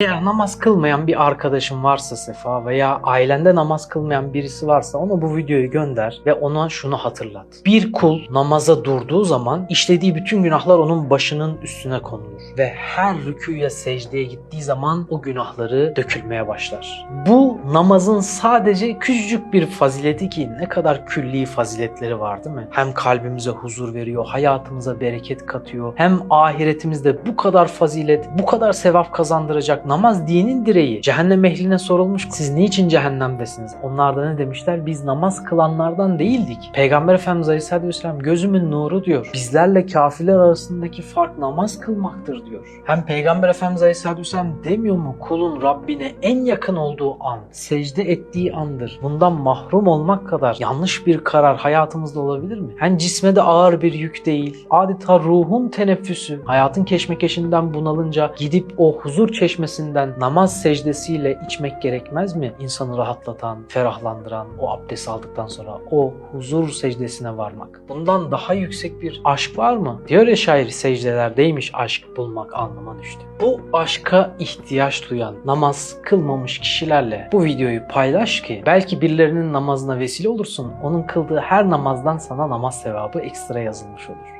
Eğer namaz kılmayan bir arkadaşın varsa Sefa veya ailende namaz kılmayan birisi varsa ona bu videoyu gönder ve ona şunu hatırlat. Bir kul namaza durduğu zaman işlediği bütün günahlar onun başının üstüne konulur. Ve her rüküye secdeye gittiği zaman o günahları dökülmeye başlar. Bu namazın sadece küçücük bir fazileti ki ne kadar külli faziletleri var değil mi? Hem kalbimize huzur veriyor, hayatımıza bereket katıyor. Hem ahiretimizde bu kadar fazilet, bu kadar sevap kazandıracak namaz dinin direği. Cehennem ehline sorulmuş siz niçin cehennemdesiniz? Onlar da ne demişler? Biz namaz kılanlardan değildik. Peygamber Efendimiz Aleyhisselatü Vesselam gözümün nuru diyor. Bizlerle kafirler arasındaki fark namaz kılmaktır diyor. Hem Peygamber Efendimiz Aleyhisselatü Vesselam demiyor mu kulun Rabbine en yakın olduğu an, secde ettiği andır. Bundan mahrum olmak kadar yanlış bir karar hayatımızda olabilir mi? Hem cisme de ağır bir yük değil. Adeta ruhun teneffüsü. Hayatın keşmekeşinden bunalınca gidip o huzur çeşmesinden namaz secdesiyle içmek gerekmez mi? İnsanı rahatlatan, ferahlandıran, o abdest aldıktan sonra o huzur secdesine varmak. Bundan daha yüksek bir aşk var mı? Diyor ya şair secdelerdeymiş aşk bulmak anlama düştü. Bu aşka ihtiyaç duyan, namaz kılmamış kişilerle bu videoyu paylaş ki belki birilerinin namazına vesile olursun. Onun kıldığı her namazdan sana namaz sevabı ekstra yazılmış olur.